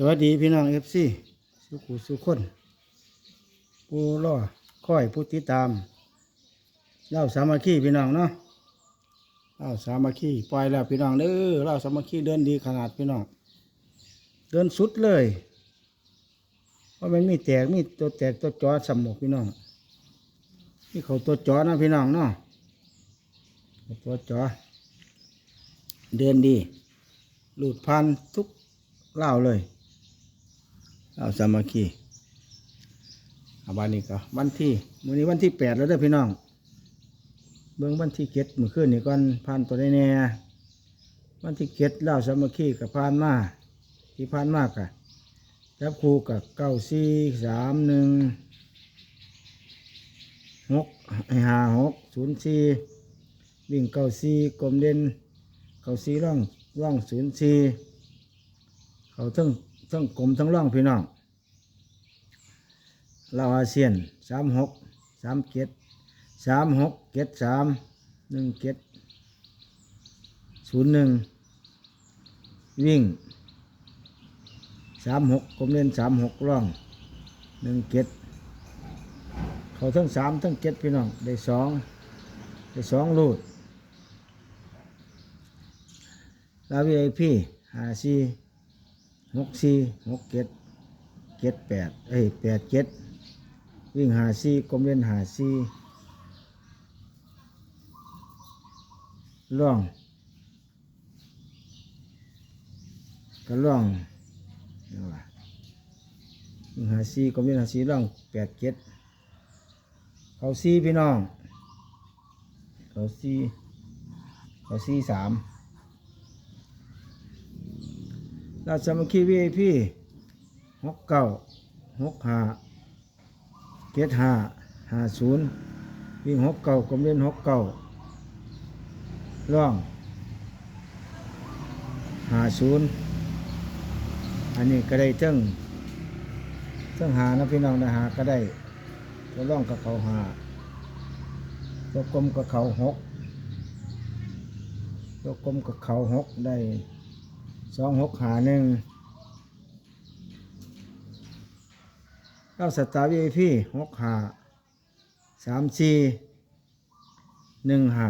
สวัสดีพี่น้องเอฟซีสุขุสุขคนผู้ล่อค่อยผู้ติดตามเล่าสามัคคีพี่น้องเนาะเล่าสามัคคีปล่อยแล้วพี่น้องเด้อเล่าสามัคคีเดินดีขนาดพี่น้องเดินสุดเลยเพราะมันมีแตกมีตัวแตกตัวจอสมหมกพี่น้องนี่เขาตัวจอนะพี่น้องเนาะตัวจอเดินดีหลุดพันทุกเล่าเลย เล่าสามัคคีอาบานนี้ก็วันที่มื้อนี้วันที่แปดแล้วเด้อพี่น้อง เบิ่งวันที่เจ็ดมื้อคืนนี่ก่อนผ่านตัวได้แน่วันที่เจ็ดเล่าสามัคคีกับผ่านมาที่ผ่านมากอะจับครูกับเก้าสี่สามหนึ่งหกห้าหกศูนย์สี่วิ่งเก้าสี่กลมเด่นเขาสี่ร่องร่องศูนย์สี่เขาทั้ง ทั้งกลมทั้งร่องพี่น้องเราวอาเซียนสามหกสามเจ็ดสามหกเจ็ดสามหนึ่งเจ็ดศูนย์หนึ่งวิ่งสามหกกลมเล่นสามหกร่องหนึ่งเจ็ดเขาทั้งสามทั้งเจ็ดพี่น้องได้สองได้สองลูดลาวีไอพีห้าสี่ หกสี่หกเจ็ดเจ็ดแปดเอ้ยแปดเจ็ดวิ่งหาสี่กลมเล่นหาสี่ล่องก็ล่องนี่ว่าวิ่งหาสี่กลมเล่นหาสี่ล่องแปดเจ็ดเขาสี่พี่น้องเขาสี่เขาสี่สาม ราชสมัคคีวีไอพีหกเก้าหกห้าเจ็ดห้าห้าศูนย์วิ่งหกเก้ากลมเล่นหกเก้าร่องห้าศูนย์อันนี้ก็ได้เทั้งเทั้งหานะพี่น้องนะหาก็ได้ตัวร่องกับเขาหาตัวกลมกับเขาหกตัวกลมกับเขาหกได้ สองหกหาหนึ่งเก้าสตาร์วีพีหกหาสามสี่หนึ่งหา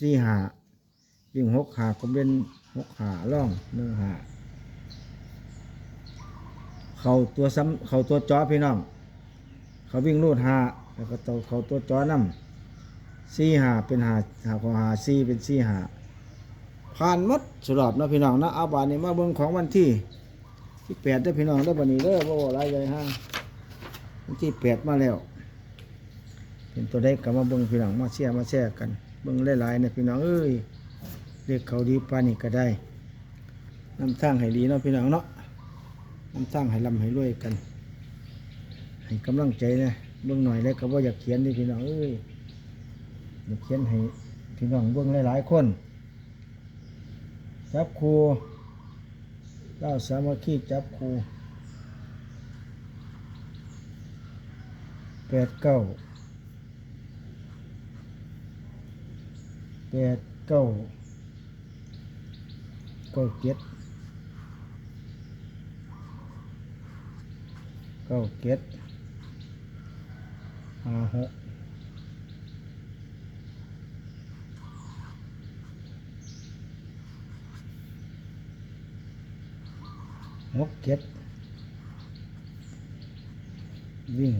สี่หาวิ่งหกหาก็เป็นหกหาล่องหนึ่งหาเขาตัวซ้ำเขาตัวจ้อพี่น้อง เขาวิ่งรูดหาแล้วก็ตัวเขาตัวจ้อน้ำสี่หาเป็นหาหาของหาสี่เป็นสี่หา ผ่านหมดสำหรับนะพี่น้องนะเอาบานนี้มาเบิ่งของวันที่ที่แปดเด้พี่น้องเด้บันนี้เด้อบ่ว่าหลายเลยฮะวันที่แปดมาแล้วเป็นตัวได้ก็มาเบิ่งพี่น้องมาแชร์มาแชร์กันเบิ่งหลายๆนะพี่น้องเอ้ยเรียกเขาดีปานนี้ก็ได้นำทางให้ดีเนาะพี่น้องเนาะนำทางให้ลำให้รวยกัน ให้กำลังใจนะเบิ่งหน่อยแล้วก็บ่าอยากเขียนนี่พี่น้องเอ้ยอยากเขียนให้พี่น้องเบิ่งหลายๆคน จับครูเล่าสามัคคีจับครูแปดเก้าแปดเก้าเก้าเจ็ดเก้าเจ็ดห้าหก หกเจ็ดวิ่ง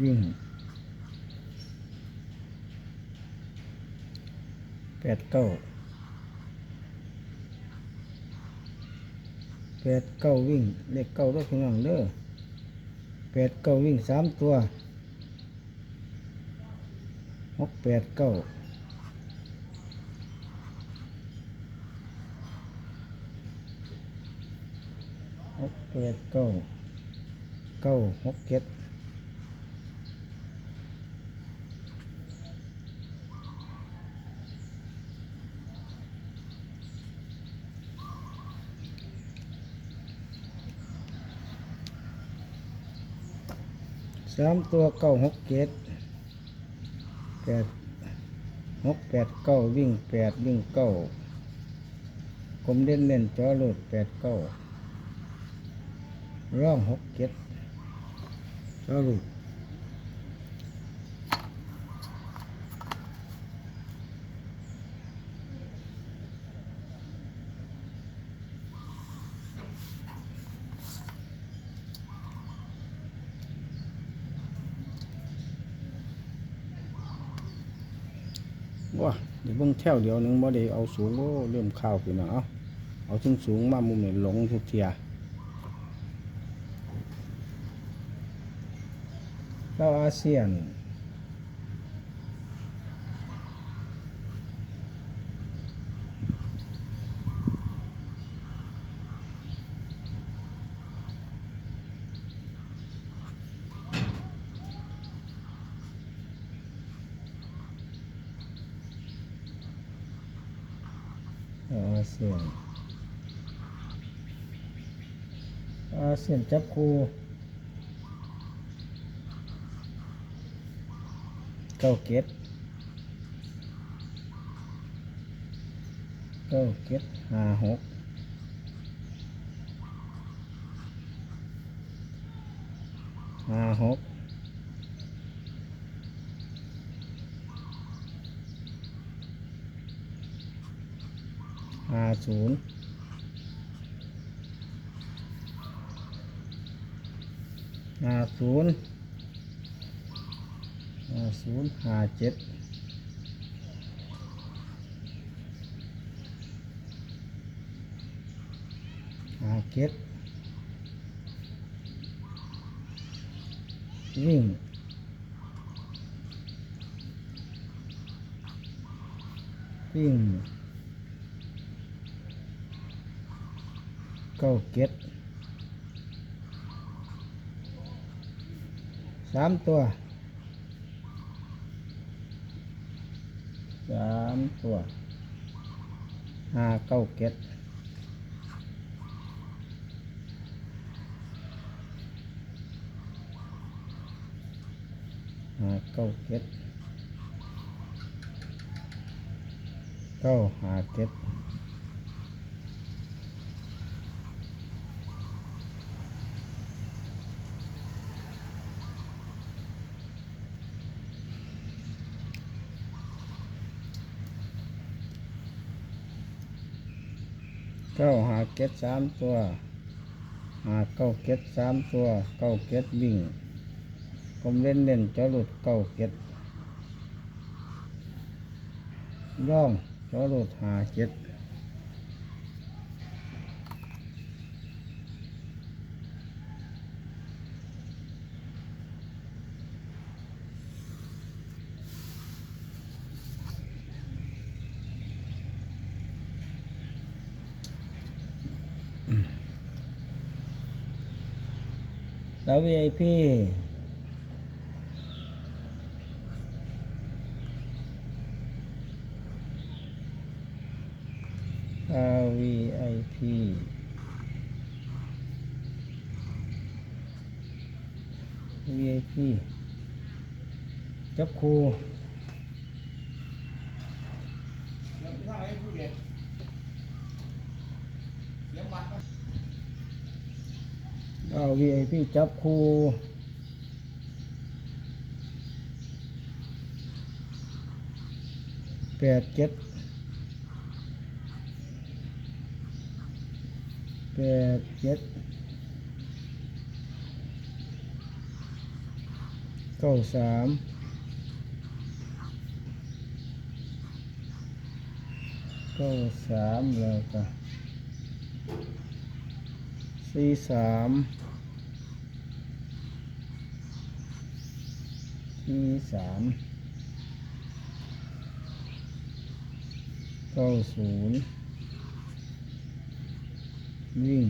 วิ่งแปดเก้าแปดเก้าวิ่ง เลขเก้าด้วยพี่น้องเด้อแปดเก้าวิ่งสามตัวหกแปดเก้า หก แปดเก้าเก้าหกเจ็ดสามตัวเก้าหกเจ็ดแปดหกแปดเก้าวิ่งแปดวิ่งเก้ากลมเด่นเน่นจอโหลดแปดเก้า ร่องหกเจ็ดจอโหลดว้าเดี๋ยวเบิ่งแถวเดียวหนึงบ่ได้เอาสูงโอ้เริ่มข้าวพี่น้องเอาเอาสูงสูงมามุมนี่หลงทุกเทีย เราอาเซียน อาเซียนอาเซียนจับคู่เก้าเก็ดเก้าเก็ดห้าหกห้าหกห้าศูนย์ห้าศูนย์ ศูนย์ห้าเจ็ดห้าเจ็ดวิ่งวิ่งเก้าเก็ดสามตัว สามตัวห้าเก้าเก็ดห้าเก้าเก็ดเก้าห้าเก็ด เก้าหาเก็ดสามตัวหาเก้าเก็ดสามตัว เก้าเก็ดวิ่งกลมเล่นเล่นจะหลุดเก้าเก็ดร่องจะหลุดหาเก็ด แล้ว VIP อ่า VIP VIP จับครูเอา VIP จับครูแปดเจ็ดแปดเจ็ดเก้าสามเก้าสามแล้วก็สี่สาม สี่สามเก้าศูนย์วิ่ง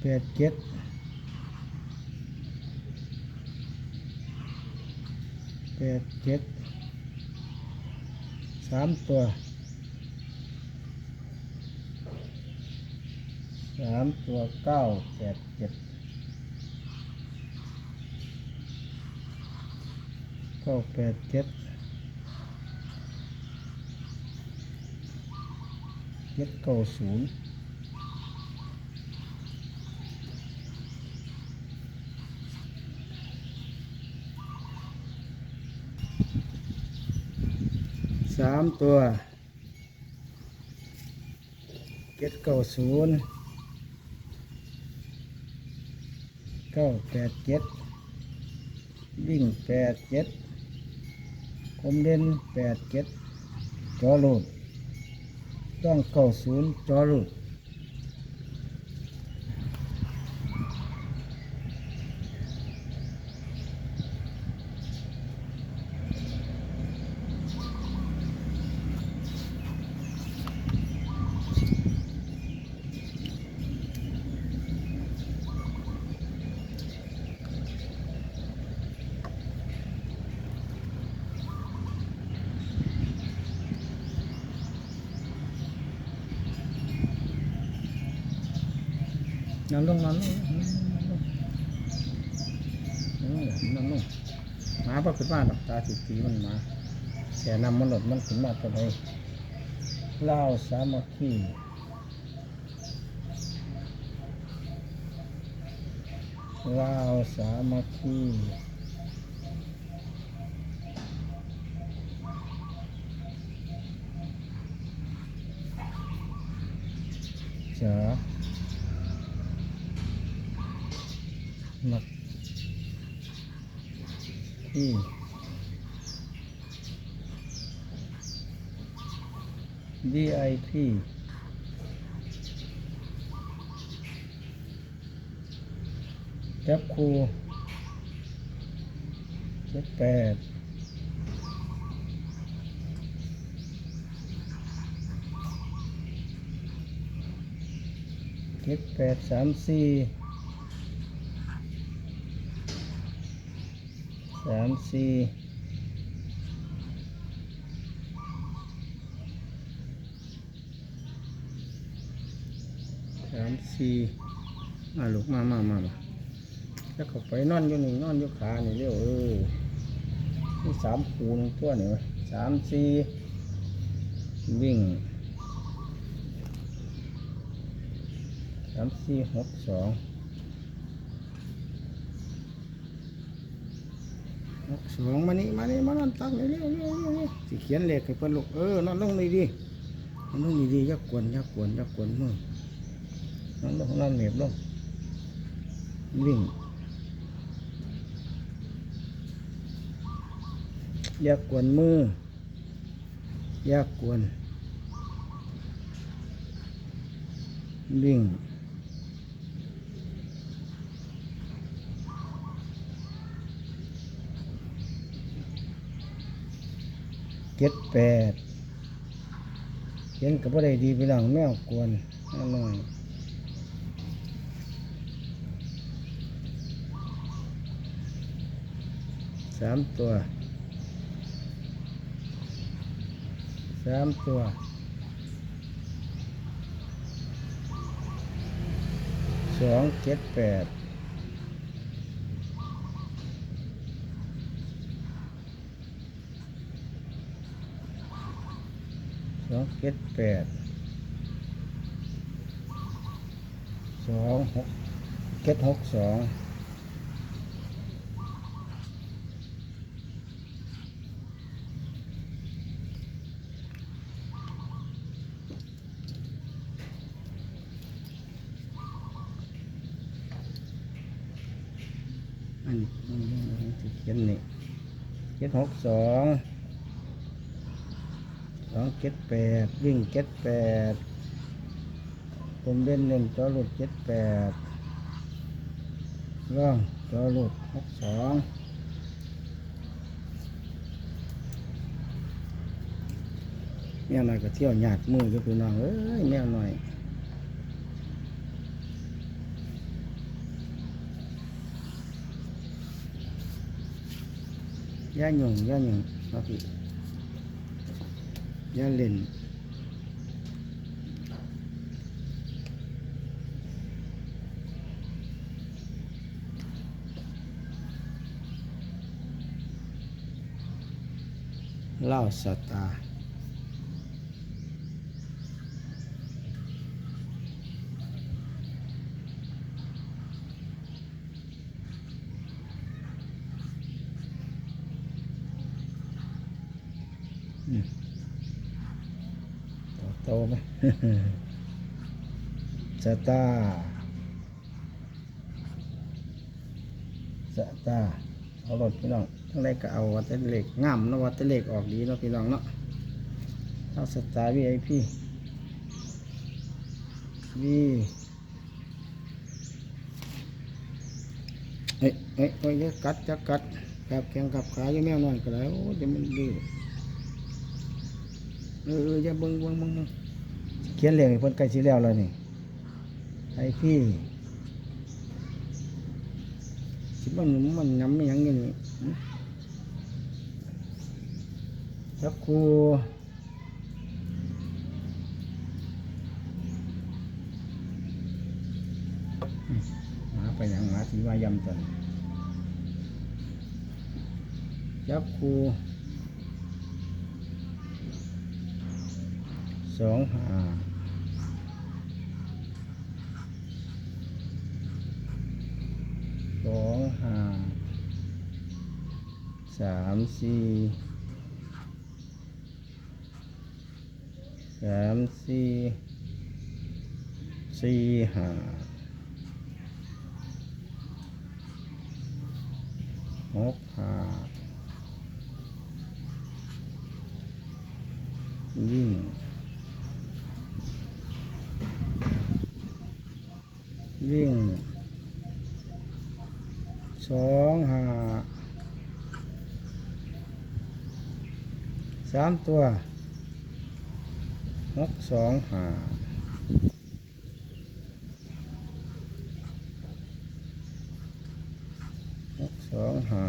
แปดเจ็ดแปดเจ็ดสามตัว สามตัวเก้าแปดเจ็ดเก้าแปดเจ็ดเจ็ดเก้าศูนย์สามตัวเจ็ดเก้าศูนย์ เก้าแปดเจ็ดวิ่งแปดเจ็ดคมเด่นแปดเจ็ดจอรูดต้องเก้าศูนย์จอรูด นอนลงนอนลงนอนลงนอนลงหมาปขึ้นมาดอกตาสีสีมันมาแต่น้ำมันหลดมันขึ้นมาตัวใดเล่าสามัคคีเล่าสามัคคีจ๋า มักที่ดีไอพีจับคูเจ็ดแปดเจ็ดแปดสามสี่ สามสี่สามสี่มาลูกมามามามาแล้วเขาไปนอนอยู่นี่นอนอยู่ขานี่เร็วเออนี่สามคูนตัวนี่วะสามสี่วิ่งสามสี่หกสอง หก สองมานี่มานี่มานอนตักเร็วเร็วเร็วเร็วเร็วสิเขียนเลขให้เพิ่นลูกเออนอนลงเลยดินอนลงดีดีย่ากวนย่ากวนย่ากวนมือนอนลงนอนเหน็บลงวิ่งย่ากวนมือย่ากวนวิ่ง เจ็ดแปดเห็นกับว่าได้ดีไปหลังแมวกวนนิดหน่อยสามตัวสามตัวสองเจ็ดแปด ส องเจ็ดแปดสองหกเจ็ดหกสองอันนี้อันนี้อันนี้ที่เขียนนี่เจ็ดหกสอง สองเจ็ดแปดวิ่งเจ็ดแปดผมเล่นเล่นจอหลุดเจ็ดแปดร่องจอหลุดหกสองแมวหน่อยก็เที่ยวหยาดมือก็คือน้องเอ้ยแมวหน่อยย่าหยุ่งย่าหยุ่งครับพี่อ ย่าเล่นเล่าสตาร์อืมต่อโต ไหมสตาร์สตาเอารถพี่น้องทั้งไรก็เอาวัดแต่เหล็กงามนะวัดแต่เหล็กออกดีเนาะพี่น้องเนาะเอาสตาร์วีไอพีวีเอ้ยเอ้ยเอ้ยกัดจะกัดกับแข้งกับขาอย่าแมวนอยก็ได้โอ้เดี๋ยมันดื้อเออเอออย่าเบิ่งเบิ่งเบิ่ง เขียนเรียงให้เพิ่นใกล้สิแล้วแล้วนี่ไอพี่คิดว่ามันมันย้ำไม่ยังอย่างนี้สักครูมหาไปยังหมาสีมายำตนยับค สองห้าสองห้าสามสี่สามสี่สี่ห้าหกห้าวิ่ง วิ่งสองห้าสามตัวหกสองห้าหกสองห้า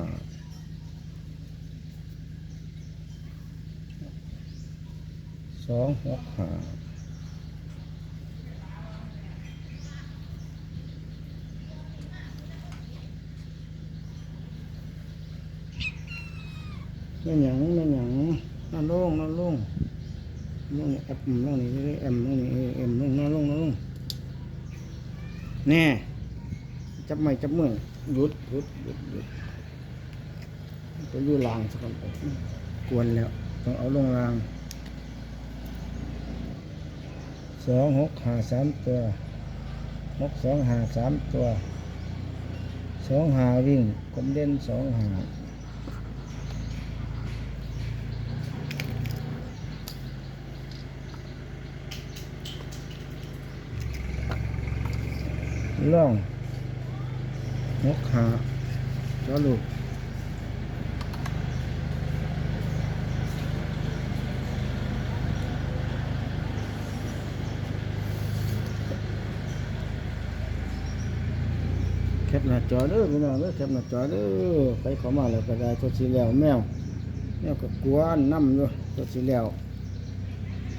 สองหกห้า ม่หยังไม่หยังนั่นลงนั่นลงนั่นนี่แอปนั่นนี่เอ็มนั่นนี่เอ็มนั่นนั่นลงนั่นลงแน่จับไม่จับมือหยุดหยุดหยุดหยุดไปอยู่ลางสักคนกวนแล้วต้องเอาลงลางสองหกหาสามตัวหกสองหาสามตัวสองหาวิ่งกลมเด่นสองหา ล่องนกขาจอลูกแคปหน้าจอเด้อพี่น้องเด้อแคปหน้าจอเด้อไปเข้ามาแล้วก็ได้ตัวสีแล้วแมวแมวก็กวนน้ำอยู่ตัวสีแล้ว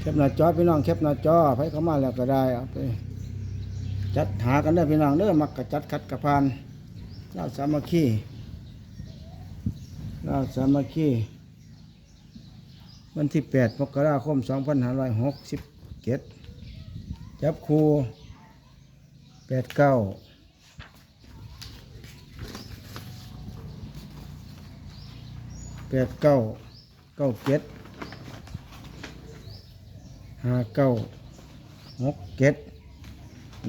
แคปหน้าจอพี่น้องแคปหน้าจอไปเข้ามาแล้วก็ได้เอาไป จัดหากันได้พี่น้องเด้อมักกะจัดขัดกระพานลาสามัคคีลาสามัคคีวันที่แป8มกราคม 2567 จับครูแปดเก้าแปดเก้าเก้าเจ็ดห้าเก้าหกเจ็ด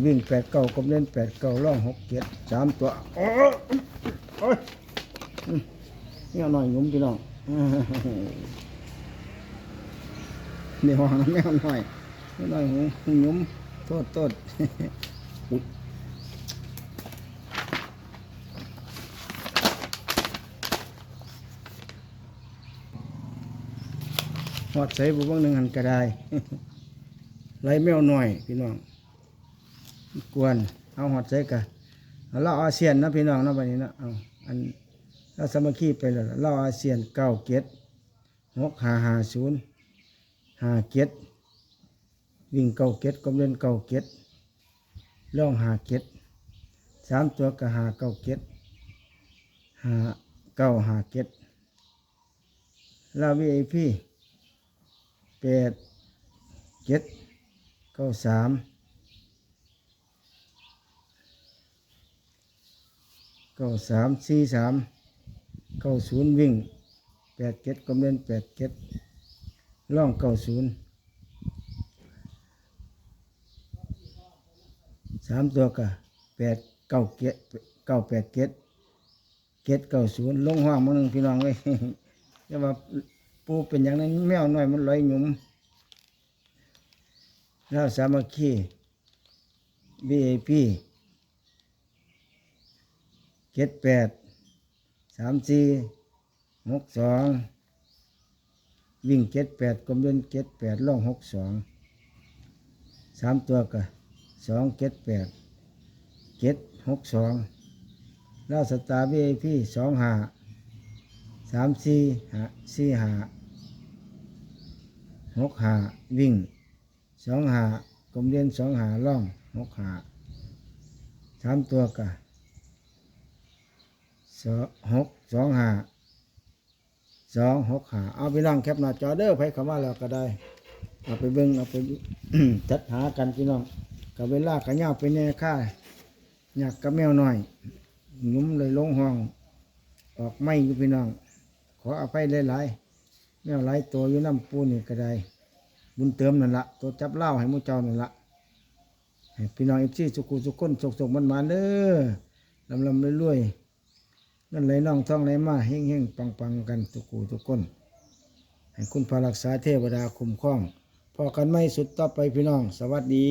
วิ่งแปดเก้ากลมเล่นแปดเก้าล่องหกเจ็ดสามตัวโอ้ยโอ้ยอืมเนี่ยหน่อยหนุ่มพี่น้องเดี๋ยวนะแมวหน่อยแมวหน่อยหูหนุ่มโทษโทษอุ๊ยหอดใส่บุบงหนึ่งหันกระไดไล่แมวหน่อยพี่น้อง กวน เอาหอดใส่กันเราอาเซียนนะพี่น้องนะบัดนี้นะเอาอันเราสมัคคีไปแล้วล่ะเราอาเซียนเก้าเกตหกหาหาศูนย์หาเกตวิ่งเก้าเกตกลมเล่นเก้าเกตล่องหาเกตสามตัวก็หาเก้าเกตหาเก้าหาเกตลาววีไอพีแปดเจ็ดเก้าสาม เก้าสามสี่สามเก้าศูนย์วิ่งแปดเจ็ดกำเนินแปดเจ็ดล่องเก้าศูนย์สามตัวกะแปดเก้าเจ็ดเก้าแปดเจ็ดเจ็ดเก้าศูนย์ลงห้องมึงพี่น้องเลยอย่าว่าปูเป็นอย่างนั้นแมวน้อยมันลอยหยุมแล้วสามัคคี BAP เจ็ดแปดสามสี่หกสองวิ่งเจ็ดแปดกลมเดินเจ็ดแปดล่องหกสองสามตัวกะสองเจ็ดแปดเจ็ดหกสองล้วสตาร์ VIP สองหาสามสี่หาสี่หาหกหาวิ่งสองหากลมเดินสองหาล่องหกหาสามตัวกะ สองหกสองห้าสองหกห้าเอาไปนั่งแคปหน้าจอเด้อไปเข้ามาแล้วก็ได้ เอาไปเบิ่งเอาไป จัดหากันพี่น้องกับเวลากันยาไปแน่ค่าอยากกับแมวหน่อยหนุ่มเลยลงห้อง ออกไม่อยู่พี่น้อง ขออภัยหลายๆแมวหลายตัวอยู่น้ำปูนี่ก็ได้บุญเติมนั่นละตัวจับเหล้าให้มูเจ้านั่นละพี่น้องเอฟซีสุกุสุกคนสุกๆมันมาเด้อลำลำๆรวยๆ นั่นไหลน้องท่องไหลมาเฮงเฮงปังปังกันทุกคู่ทุกคน ให้คุณพระรักษาเทวดาคุ้มครองพอกันไม่สุดต่อไปพี่น้อง สวัสดี